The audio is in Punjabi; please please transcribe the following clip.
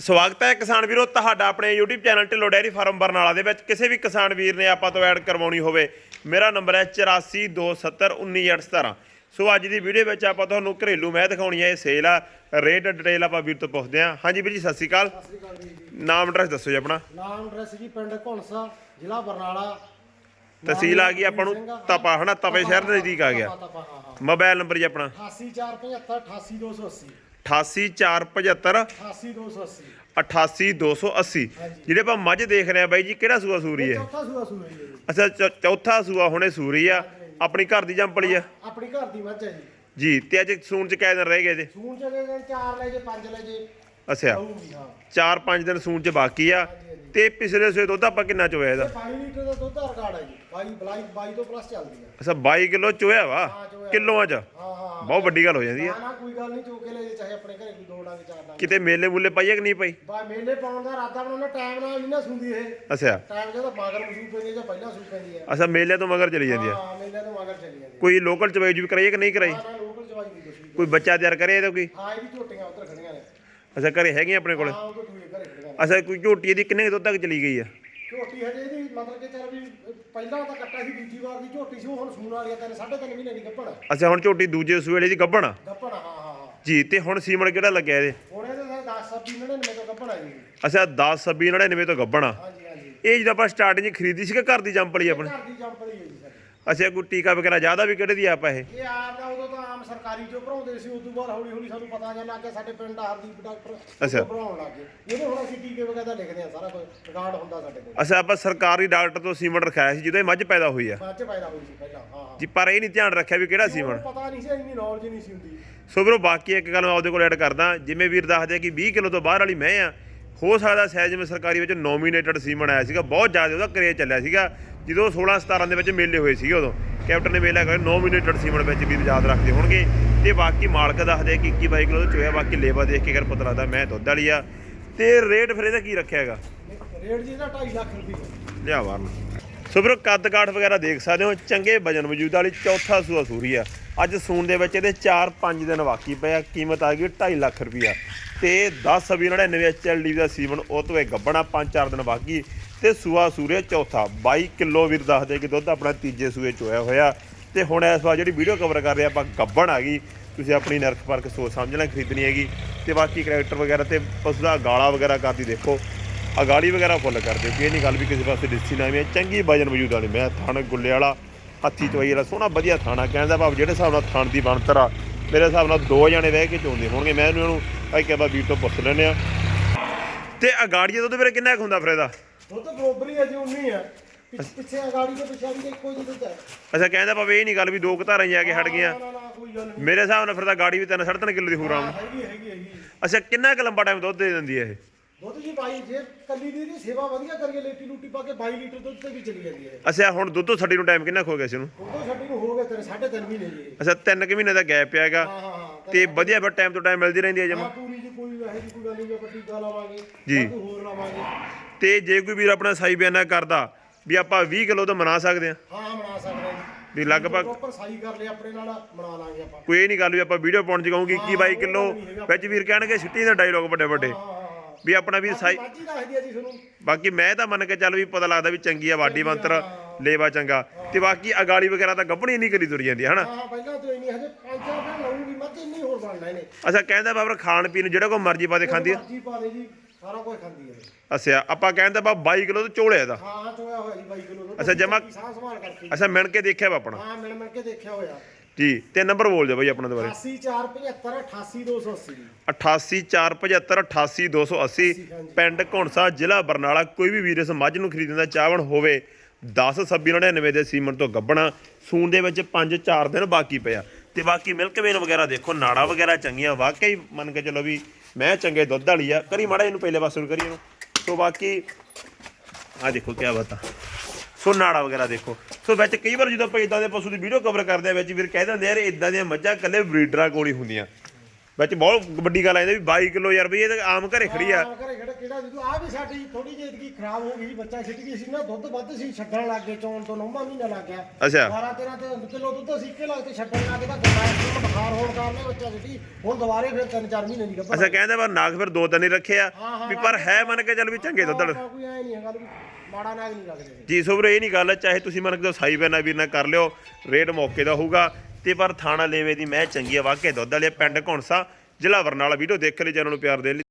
ਸਵਾਗਤ ਹੈ ਕਿਸਾਨ ਵੀਰੋ ਤੁਹਾਡਾ ਆਪਣੇ YouTube channel Dhillon dairy farm Barnala ਦੇ ਵਿੱਚ। ਕਿਸੇ ਵੀ ਕਿਸਾਨ ਵੀਰ ਨੇ ਆਪਾਂ ਤੋਂ ਐਡ ਕਰਵਾਉਣੀ ਹੋਵੇ ਮੇਰਾ ਨੰਬਰ ਹੈ 8427191817 ਸੋ ਅੱਜ ਦੀ ਵੀਡੀਓ ਵਿੱਚ ਆਪਾਂ ਤੁਹਾਨੂੰ ਘਰੇਲੂ ਮੈਂ ਦਿਖਾਉਣੀ ਹੈ ਇਹ ਸੇਲ ਆ। ਰੇਟ ਡਿਟੇਲ ਆਪਾਂ ਵੀਰ ਤੋਂ ਪੁੱਛਦੇ ਹਾਂ। ਹਾਂਜੀ ਵੀਰ ਜੀ ਸਤਿ ਸ਼੍ਰੀ ਅਕਾਲ। ਸਤਿ ਸ਼੍ਰੀ ਅਕਾਲ ਜੀ। ਨਾਮ ਐਡਰੈਸ ਦੱਸੋ ਜੀ ਆਪਣਾ। ਨਾਮ ਐਡਰੈਸ ਜੀ ਪਿੰਡ ਘੁਣਸਾ ਜ਼ਿਲ੍ਹਾ ਬਰਨਾਲਾ। ਤਹਿਸੀਲ ਆ ਗਈ ਆਪਾਂ ਨੂੰ ਤਪਾ ਹਨਾ? ਤਪੇ ਸ਼ਹਿਰ ਦੇ ਨਜ਼ਦੀਕ ਆ ਗਿਆ। ਮੋਬਾਈਲ ਨੰਬਰ ਜੀ ਆਪਣਾ। 88475 88280 88475 88280 88280 ਜਿਹੜੇ ਆਪਾਂ ਮੱਝ ਦੇਖ ਰਹੇ ਆ ਬਾਈ ਜੀ ਕਿਹੜਾ ਸੂਆ ਸੂਰੀ ਹੈ? ਚੌਥਾ ਸੂਆ ਸੂਆ ਜੀ। ਇਹ। ਅੱਛਾ ਚ- ਚੌਥਾ ਸੂਆ ਹੁਣੇ ਸੂਰੀ ਆ। ਆਪਣੀ ਘਰ ਦੀ ਜੰਪਲੀ ਆ? ਆਪਣੀ ਘਰ ਦੀ ਮੱਝ ਹੈ ਜੀ। ਜੀ ਤੇ ਅੱਜ ਸੂਣ ਚ ਕਿੰਨੇ ਦਿਨ ਰਹਿ ਗਏ ਜੇ ਸੂਣ ਚਾਰ ਲੈ ਜੇ ਪੰਜ ਲੈ ਜੇ। ਅੱਛਾ। ਆਊਗੀ ਹਾਂ 4-5 ਦਿਨ ਸੂਣ ਚ ਬਾਕੀ ਆ। ਤੇ ਪਿਛਲੇ ਸੂਏ ਦੁੱਧ ਆਪਾਂ ਕਿੰਨਾ ਚੋਇਆ ਇਹਦਾ? ਇਹ 22 ਲੀਟਰ ਦਾ ਦੁੱਧ ਦਾ ਰਿਕਾਰਡ ਹੈ ਜੀ। 22 22 22 ਤੋਂ ਪਲੱਸ ਚੱਲਦੀ ਹੈ ਅੱਛਾ 22 ਕਿਲੋ ਚੋਇਆ ਵਾ? ਹਾਂ, ਚੋਇਆ। ਕਿਲੋਆਂ ਚ? ਹਾਂ ਹਾਂ ਬਹੁਤ ਵੱਡੀ ਗੱਲ ਹੋ ਜਾਂਦੀ ਆ। ਨਾ ਨਾ ਕੋਈ ਗੱਲ ਨਹੀਂ ਚੋਕੇ ਲੈ ਜੇ ਚਾਹੇ ਆਪਣੇ ਘਰੇ ਕੋਈ ਦੋ ਡਾਂਗੇ ਚਾਰ ਡਾਂਗੇ। ਕਿਤੇ ਮੇਲੇ ਮੂਲੇ ਪਾਈਏ ਕਿ ਨਹੀਂ ਪਾਈ? ਬਾ ਮੇਲੇ ਪਾਉਣ ਦਾ ਇਰਾਦਾ ਬਣਾਉਣਾ ਟਾਈਮ ਨਾਲ ਨਹੀਂ ਨਾ ਸੁਣਦੀ ਇਹ। ਅੱਛਾ। ਟਾਈਮ ਜਦੋਂ ਮਗਰ ਮਸੂਬ ਪੈਂਦੀ ਹੈ ਜਾਂ ਪਹਿਲਾਂ ਸੂਪ ਪੈਂਦੀ ਹੈ ਅੱਛਾ ਮੇਲੇ ਤੋਂ ਮਗਰ ਚਲੀ ਜਾਂਦੀ ਆ। ਹਾਂ ਮੇਲੇ ਤੋਂ ਮਗਰ ਚੱਲੀ ਜਾਂਦੀ ਕੋਈ ਲੋਕਲ ਚਵਾਈ ਵੀ ਕਰਾਈਏ ਕਿ ਨਹੀਂ ਕਰਾਈ? ਹੈ ਨਾ ਲੋਕਲ ਜਵਾਈ ਦੀ ਕੁਛ ਵੀ ਕੋਈ ਬੱਚਾ ਤਿਆਰ ਕਰੇ ਇਹਦਾ ਕੋਈ? ਹਾਂ ਇਹ ਵੀ ਝੋਟੀਆਂ ਉੱਧਰ ਅੱਛਾ ਘਰੇ ਹੈਗੀਆਂ ਆਪਣੇ ਕੋਲ? ਹਾਂ ਉਹ ਤੋਂ ਘਰੇ ਅੱਛਾ ਕੋਈ ਝੋਟੀ ਇਹਦੀ ਕਿੰਨੇ ਕੁ ਦੁੱਧ ਤੱਕ ਚਲੀ ਗਈ ਆ? ਝੋਟੀ ਹਜੇ ਇਹਦੀ ਮਤਲਬ ਕਿ ਚੱਲ ਵੀ ਪਹਿਲਾਂ ਤਾਂ ਕੱਟਾ ਸੀ ਦੂਜੀ ਵਾਰ ਦੀ ਝੋਟੀ ਸੀ ਉਹ ਹੁਣ ਸੂਣ ਵਾਲੀ ਆ ਤਿੰਨ ਸਾਢੇ ਤਿੰਨ ਮਹੀਨੇ ਦੀ ਗੱਭਣ ਅੱਛਾ ਹੁਣ ਝੋਟੀ ਦੂਜੇ ਸੂਏ ਦੀ ਗੱਭਣ ਆ? ਗੱਭਣ ਹਾਂ ਹਾਂ ਹਾਂ। ਜੀ ਤੇ ਹੁਣ ਸੀਮਣ ਕਿਹੜਾ ਲੱਗਿਆ ਇਹਦੇ? ਹੁਣ ਇਹਦੇ ਤਾਂ 10 ਸੱਬੀ ਨੜੇ ਤੋਂ ਗੱਭਣ ਆ ਜੀ। ਅੱਛਾ 10 26 99 ਤੋਂ ਗੱਭਣ ਆ। ਹਾਂਜੀ ਹਾਂਜੀ। ਇਹ ਜਦੋਂ ਆਪਾਂ ਸਟਾਰਟਿੰਗ 'ਚ ਖਰੀਦੀ ਸੀ ਕਿ ਘਰ ਦੀ ਜੰਪਲੀ ਆਪਣੀ? ਘਰ ਦੀ ਜੰਪਲੀ ਹੈ ਜੀ। ਅੱਛਾ ਕੋਈ ਟੀਕਾ ਵਗੈਰਾ ਜ਼ਿਆਦਾ ਵੀ ਕਿਹੜੇ ਦੀ ਆਪਾਂ ਇਹ। ਇਹ ਆਪ ਦਾ ਉਦੋਂ ਤਾਂ ਆਮ ਸਰਕਾਰੀ ਚੋਂ ਭਰਾਉਂਦੇ ਸੀ ਉਦੋਂ ਬਾਅਦ ਹੌਲੀ ਹੌਲੀ ਸਾਨੂੰ ਪਤਾ ਜਾਂ ਲੱਗ ਗਿਆ ਸਾਡੇ ਪਿੰਡ ਦਾ ਹਰਦੀਪ ਡਾਕਟਰ ਅੱਛਾ। ਭਰਾਉਣ ਲੱਗ ਗਏ। ਇਹਦੇ ਹੁਣ ਅਸੀਂ ਟੀਕੇ ਵਗੈਰਾ ਲਿਖਦੇ ਆ ਸਾਰਾ ਕੁਝ ਰਿਕਾਰਡ ਹੁੰਦਾ ਸਾਡੇ ਕੋਲ। ਅੱਛਾ ਆਪਾਂ ਸਰਕਾਰੀ ਡਾਕਟਰ ਤੋਂ ਸੀਮਨ ਰਖਾਇਆ ਸੀ ਜਦੋਂ ਇਹ ਮੱਝ ਪੈਦਾ ਹੋਈ ਆ। ਬਾਅਦ ਚ ਪੈਦਾ ਹੋਈ ਸੀ ਪਹਿਲਾਂ ਹਾਂ ਹਾਂ। ਜੀ ਪਰ ਇਹ ਨਹੀਂ ਧਿਆਨ ਰੱਖਿਆ ਵੀ ਕਿਹੜਾ ਉਹਨੂੰ ਪਤਾ ਨਹੀਂ ਸੀ ਇੰਨੀ ਨੌਲੇਜ ਨਹੀਂ ਸੀ ਹੁੰਦੀ। ਸੋ ਵੀਰੋ ਬਾਕੀ ਇੱਕ ਗੱਲ ਮੈਂ ਆਪਦੇ ਕੋਲ ਐਡ ਕਰਦਾ ਜਿਵੇਂ ਵੀਰ ਦੱਸਦੇ ਕਿ 20 ਕਿਲੋ ਤੋਂ ਬਾਹਰ ਵਾਲੀ ਮੈਂ ਆ ਹੋ ਸਕਦਾ ਜਿਵੇਂ ਸਰਕਾਰੀ ਵਿੱਚ ਨੋਮੀਨੇਟਡ ਸੀਮਨ ਆਇਆ ਸੀਗਾ ਬਹੁਤ ਜ਼ਿਆਦਾ ਉਹਦਾ ਕਰੇਜ ਚੱਲਿਆ ਸੀਗਾ। ਜਦੋਂ 16 17 ਦੇ ਵਿੱਚ ਮੇਲੇ ਹੋਏ ਸੀਗੇ ਉਦੋਂ ਕੈਪਟਨ ਨੇ ਮੇਲਾ ਕਰਿਆ ਨੋਮੀਨੇਟਡ ਸੀਮਨ ਵਿੱਚ ਵੀਰ ਯਾਦ ਰੱਖਦੇ ਹੋਣਗੇ। ਤੇ ਬਾਕੀ ਮਾਲਕ ਦੱਸਦੇ ਕਿ 21 22 ਕਿਲੋ ਚੋਇਆ ਬਾਕੀ ਲੇਵਾ ਦੇਖ ਕੇ ਕਰ ਪਤਾ ਲੱਗਦਾ ਮੈਂ ਦੁੱਧ ਵਾਲੀ ਆ। ਤੇ ਰੇਟ ਫਿਰ ਇਹਦਾ ਕੀ ਰੱਖਿਆ ਹੈਗਾ? ਰੇਟ ਜੀ ਦਾ 2.5 ਲੱਖ ਰੁਪਏ। ਲਿਆ ਬਾਹਰ ਨੂੰ। ਸੋ ਵੀਰੋ ਕੱਦ ਕਾਠ ਵਗੈਰਾ ਦੇਖ ਸਕਦੇ ਹੋ ਚੰਗੇ ਵਜਨ ਮੌਜੂਦ ਵਾਲੀ ਚੌਥਾ ਸੂਆ ਸੂਰੀ ਆ। ਅੱਜ ਸੂਣ ਦੇ ਵਿੱਚ ਇਹਦੇ 4-5 ਦਿਨ ਬਾਕੀ ਪਏ ਆ, ਕੀਮਤ ਆ ਗਈ 2.5 ਲੱਖ ਰੁਪਈਆ। ਤੇ 10 ਵੀ 99 ਐਚਐਲਡੀ ਦਾ ਸੀਮਨ, ਉਹ ਤੋਂ ਇਹ ਗੱਬਣਾ 5-4 ਦਿਨ ਬਾਕੀ। ਤੇ ਸੂਆ ਸੂਰੇ ਚੌਥਾ 22 ਕਿਲੋ ਵੀਰ ਦੱਸਦੇ ਕਿ ਦੁੱਧ ਆਪਣਾ ਤੀਜੇ ਸੂਏ ਚ ਹੋਇਆ ਹੋਇਆ। ਤੇ ਹੁਣ ਇਸ ਵਾਰ ਜਿਹੜੀ ਵੀਡੀਓ ਕਵਰ ਕਰ ਰਹੇ ਆਪਾਂ ਗੱਬਣ ਆ ਗਈ। ਤੁਸੀਂ ਆਪਣੀ ਨਰਖ ਪਰਖ ਸੋਚ ਸਮਝ ਲੈ ਖਰੀਦਣੀ ਹੈਗੀ। ਤੇ ਬਾਕੀ ਕਰੈਕਟਰ ਵਗੈਰਾ ਤੇ ਪਸ਼ੂ ਦਾ ਗਾਲਾ ਵਗੈਰਾ ਕਰਦੀ ਦੇਖੋ। ਅਗਾੜੀ ਵਗੈਰਾ ਫੁੱਲ ਕਰ ਦਿਓ, ਕਿ ਇਹ ਨਹੀਂ ਗੱਲ ਵੀ ਕਿਸੇ ਪਾਸੇ ਦਿੱਸੀ ਨਾ ਆਵੇਂ। ਚੰਗੀ ਵਜਨ ਮੌਜੂਦ ਵਾਲੀ, ਮੈਂ ਥਣ ਗੁੱਲੇ ਵਾਲਾ। ਹੱਥੀ ਚਵਾਈ ਵਾਲਾ ਸੋਹਣਾ ਵਧੀਆ ਥਾਣਾ ਕਹਿੰਦਾ ਭਾਵ ਜਿਹੜੇ ਹਿਸਾਬ ਨਾਲ ਥਣ ਦੀ ਬਣਤਰ ਆ ਮੇਰੇ ਹਿਸਾਬ ਨਾਲ ਦੋ ਜਣੇ ਬਹਿ ਕੇ ਚੋਂਦੇ ਹੋਣਗੇ ਮੈਂ ਇਹਨੂੰ ਇਹਨੂੰ ਭਾਈ ਕਹਿੰਦਾ ਵੀਰ ਤੋਂ ਪੁੱਛ ਲੈਨੇ ਆ ਤੇ ਅਗਾੜੀ ਦਾ ਦੁੱਧ ਵੀਰੇ ਕਿੰਨਾ ਕੁ ਹੁੰਦਾ ਫਿਰ ਇਹਦਾ ਦੁੱਧ ਬਰੋਬਰੀ ਹੈ ਜੀ ਉਨੀ ਹੈ ਪਿੱਛੇ ਪਿੱਛੇ ਗਾੜੀ ਦੇ ਪਿਛਾੜੀ ਦੇ ਇੱਕੋ ਜਿਹੀ ਦੁੱਧ ਹੈ ਅੱਛਾ ਕਹਿੰਦਾ ਭਾਵੇਂ ਇਹ ਨਹੀਂ ਗੱਲ ਵੀ ਦੋ ਘਤਾਰਾਂ ਜਾ ਕੇ ਹਟ ਗਈਆਂ। ਨਾ ਨਾ ਨਾ ਕੋਈ ਗੱਲ ਨਹੀਂ ਮੇਰੇ ਹਿਸਾਬ ਨਾਲ ਫਿਰ ਤਾਂ ਗਾੜੀ ਵੀ 3.5 ਕਿਲੋ ਦੀ ਹੋ ਰਾਮ ਹੈਗੀ ਹੈਗੀ ਹੈਗੀ। ਅੱਛਾ ਕਿੰਨਾ ਕੁ ਲੰਬਾ ਟਾਈਮ ਦੁੱਧ ਦੇ ਦਿੰਦੀ ਹੈ ਇਹ? ਦੁੱਧ ਜੀ ਬਾਈ ਜੇ ਕੱਲੀ ਦੀ ਦੀ ਸੇਵਾ ਵਧੀਆ ਕਰੀਏ ਲੇਟੀ ਲੂਟੀ ਪਾ ਕੇ 22 ਲੀਟਰ ਦੁੱਧ ਤੇ ਵੀ ਚਲੀ ਜਾਂਦੀ ਹੈ। ਅੱਛਾ ਹੁਣ ਦੁੱਧ ਤੋਂ ਛੱਡੀ ਨੂੰ ਟਾਈਮ ਕਿੰਨਾ ਕੁ ਹੋ ਗਿਆ ਸੀ ਉਹਨੂੰ? ਉਦੋਂ ਛੱਡੀ ਨੂੰ ਹੋ ਗਏ ਤੇਰੇ ਸਾਢੇ ਤਿੰਨ ਮਹੀਨੇ ਜੀ। ਅੱਛਾ ਤਿੰਨ ਕੁ ਮਹੀਨੇ ਦਾ ਗੈਪ ਹੈਗਾ। ਹਾਂ ਹਾਂ ਹਾਂ ਤੇ ਵਧੀਆ ਫਿਰ ਟਾਈਮ ਤੋਂ ਟਾਈਮ ਮਿਲਦੀ ਰਹਿੰਦੀ ਹੈ ਜਮਾ। ਹਾਂ ਪੂਰੀ ਜੀ ਕੋਈ ਇਹੋ ਜਿਹੀ ਕੋਈ ਗੱਲ ਨਹੀਂ ਆਪਾਂ ਟੀਕਾ ਲਾਵਾਂਗੇ ਜੀ। ਜਾਂ ਕੋਈ ਹੋਰ ਲਾਵਾਂਗੇ। ਤੇ ਜੇ ਕੋਈ ਵੀਰ ਆਪਣਾ ਸਾਈ ਬਿਆਨਾ ਕਰਦਾ ਵੀ ਆਪਾਂ 20 ਕਿਲੋ ਤਾਂ ਮਨਾ ਸਕਦੇ ਆ ਹਾਂ ਬਣਾ ਸਕਦੇ ਹਾਂ ਜੀ। ਵੀ ਲਗਭਗ ਪ੍ਰੋਪਰ ਸਾਈ ਕਰ ਲਿਆ ਆਪਣੇ ਨਾਲ ਬਣਾ ਲਾਂਗੇ ਆਪਾਂ। ਕੋਈ ਇਹ ਨਹੀਂ ਗੱਲ ਵੀ ਆਪਾਂ ਵੀਡੀਓ ਪਾਉਣ ਚ ਕਹੂੰਗੇ 21 22 ਕਿਲੋ ਵਿੱਚ ਵੀਰ ਕਹਿਣਗੇ ਸਿੱਟੀ ਦਾ ਡਾਇਲੋਗ ਵੱਡੇ ਵੱਡੇ ਹਾਂ ਹਾਂ ਹਾਂ ਵੀ ਆਪਣਾ ਵੀਰ ਸਾਈ ਬਾਜੀ ਦੱਸਦੀ ਆ ਜੀ ਤੁਹਾਨੂੰ। ਬਾਕੀ ਮੈਂ ਤਾਂ ਮੰਨ ਕੇ ਚੱਲ ਵੀ ਪਤਾ ਲੱਗਦਾ ਵੀ ਚੰਗੀ ਆ ਵਾਡੀ ਮੰਤਰ ਲੇਵਾ ਚੰਗਾ। ਤੇ ਬਾਕੀ ਅਗਾਲੀ ਵਗੈਰਾ ਤਾਂ ਗੱਭਣੀ ਨਹੀਂ ਕਰੀ ਤੁਰ ਜਾਂਦੀ ਹਨਾ? ਹਾਂ ਹਾਂ ਪਹਿਲਾਂ ਤੋਂ ਇੰਨੀ ਹਜੇ ਪੰਜ ਚਾਰ ਦਿਨ ਲਾਉਂਗੀ ਮੱਝ ਇੰਨੀ ਹੋਰ ਬਣਨਾ ਇਹਨੇ। ਅੱਛਾ ਕਹਿੰਦਾ ਬਾਬਰ ਖਾਣ ਪੀਣ ਨੂੰ ਜਿਹੜਾ ਕੋ ਮਰਜ਼ੀ ਪਾ ਦੇ ਖਾਂਦੀ ਆ? ਮਰਜ਼ੀ ਪਾ ਦੇ ਜੀ ਸਾਰਾ ਕੁਝ ਖਾਂਦੀ ਹੈ ਅੱਛਾ ਆਪਾਂ ਕਹਿੰਦਾ ਬਾ 22 ਕਿਲੋ ਤੋਂ ਚੋਲਿਆ ਦਾ ਹਾਂ ਚੋਇਆ ਹੋਇਆ ਜੀ 22 ਕਿਲੋ ਅੱਛਾ, ਜਮਾਂ- ਸਾਹ ਸੰਭਾਲ ਕਰਕੇ। ਅੱਛਾ ਮਿਣ ਕੇ ਦੇਖਿਆ ਵਾ ਆਪਣਾ? ਹਾਂ ਮਿਲ ਮਿਲ ਕੇ ਦੇਖਿਆ ਹੋਇਆ। ਜੀ ਤੇ ਨੰਬਰ ਬੋਲ ਦਿਓ ਬਾਈ ਆਪਣਾ ਦੁਬਾਰੇ। 80475 88280 88475 ਪਿੰਡ ਘੁਣਸਾ ਜ਼ਿਲ੍ਹਾ ਬਰਨਾਲਾ ਕੋਈ ਵੀ ਵੀਰ ਇਸ ਮੱਝ ਨੂੰ ਖਰੀਦਣ ਦਾ ਚਾਹਵਣ ਹੋਵੇ 10 2699 ਦੇ ਸੀਮਨ ਤੋਂ ਗੱਬਣਾ ਸੂਣ ਦੇ ਵਿੱਚ 5-4 ਦਿਨ ਬਾਕੀ ਪਿਆ ਤੇ ਬਾਕੀ ਮਿਲਕ ਵੇਨ ਵਗੈਰਾ ਦੇਖੋ ਨਾੜਾ ਵਗੈਰਾ ਚੰਗੀਆਂ ਵਾਕਈ ਮੰਨ ਕੇ ਚੱਲੋ ਵੀ ਮੈਂ ਚੰਗੇ ਦੁੱਧ ਵਾਲੀ ਆ। ਕਰੀ ਮਾੜਾ ਇਹਨੂੰ ਪਹਿਲੇ ਪਾਸੇ ਨੂੰ ਕਰੀ ਇਹਨੂੰ। ਸੋ ਬਾਕੀ ਆ ਦੇਖੋ ਕੀ ਬਤਾ ਸੋ ਨਾੜਾ ਵਗੈਰਾ ਦੇਖੋ। ਸੋ ਵਿੱਚ ਕਈ ਵਾਰ ਜਦੋਂ ਆਪਾਂ ਇਦਾਂ ਦੇ ਪਸ਼ੂ ਦੀ ਵੀਡੀਓ ਕਵਰ ਕਰਦੇ ਆ ਵਿੱਚ ਵੀਰ ਕਹਿ ਦਿੰਦੇ ਯਾਰ ਇਦਾਂ ਦੀਆਂ ਮੱਝਾਂ ਕੱਲੇ ਬਰੀਡਰਾਂ ਕੋਲ ਹੀ ਹੁੰਦੀਆਂ। ਵਿੱਚ ਬਹੁਤ ਵੱਡੀ ਗੱਲ ਆ ਇਹਦੇ ਵੀ 22 ਕਿਲੋ ਯਾਰ ਬਈ ਇਹ ਤਾਂ ਆਮ ਘਰੇ ਖੜੀ ਆ। ਹਾਂ, ਘਰੇ ਖੜਾ ਕਿਹੜਾ ਜਦੋਂ ਆ ਵੀ ਸਾਡੀ ਥੋੜੀ ਜਿਹੀ ਇਤਕੀ ਖਰਾਬ ਹੋ ਗਈ ਬੱਚਾ ਛਿੱਟ ਗਈ ਸੀ ਨਾ ਦੁੱਧ ਵੱਧ ਸੀ ਛੱਡਣ ਲੱਗ ਗਏ ਚੌਣ ਤੋਂ ਨੌਵਾਂ ਮਹੀਨਾ ਲੱਗ ਗਿਆ। ਅੱਛਾ। 12 13 ਤੇ ਕਿਲੋ ਦੁੱਧ ਅਸੀਂ ਇੱਕੇ ਲੱਗ ਤੇ ਛੱਡਣ ਲੱਗ ਗਏ ਤਾਂ ਗੰਦਾ ਇੱਕ ਬੁਖਾਰ ਹੋਣ ਕਾਰਨ ਇਹ ਬੱਚਾ ਛਿੱਟੀ ਹੁਣ ਦੁਬਾਰੇ ਫਿਰ 3-4 ਮਹੀਨੇ ਦੀ ਗੱਭਣ ਅੱਛਾ ਕਹਿੰਦੇ ਪਰ ਨਾਗ ਫਿਰ ਦੋ ਦਿਨ ਹੀ ਰੱਖੇ ਆ ਹਾਂ, ਹਾਂ, ਵੀ ਪਰ ਹੈ। ਮੰਨ ਕੇ ਚੱਲ ਵੀ ਚੰਗੇ ਦੁੱਧ। ਕੋਈ ਐ ਨਹੀਂ ਮਾੜਾ ਨਾਗ ਨਹੀਂ ਲੱਗਦੇ ਸੀ। ਜੀ ਸੋਬਰ, ਇਹ ਨਹੀਂ ਗੱਲ ਹੈ, ਚਾਹੇ ਤੁਸੀਂ ਮਨ ਕੇ ਸਾਈ ਬੈਨਾ ਵੀਰ ਨਾਲ ਕਰ ਲਿਓ, ਰੇਟ ਮੌਕੇ ਦਾ ਹੋਊਗਾ ਤੇ ਪਰ ਥਾਣਾ ਲੇਵੇ ਦੀ ਮੈਂ ਚੰਗੀ ਆ ਵਾਕੇ ਦੁੱਧ ਵਾਲੇ ਪਿੰਡ ਘੁਣਸਾ, ਜ਼ਿਲ੍ਹਾ ਬਰਨਾਲਾ ਵੀਡੀਓ ਦੇਖ ਲਈ ਚੈਨਲ ਨੂੰ ਪਿਆਰ ਦੇ ਲਈ